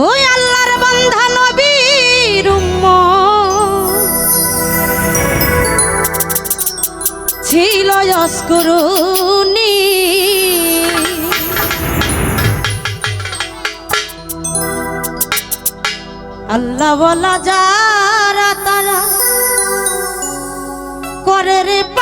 ওই আল্লাহর বান্ধা নবীর ছিল অস্করুনি আল্লাহ বলা যারা তারা করে রে পা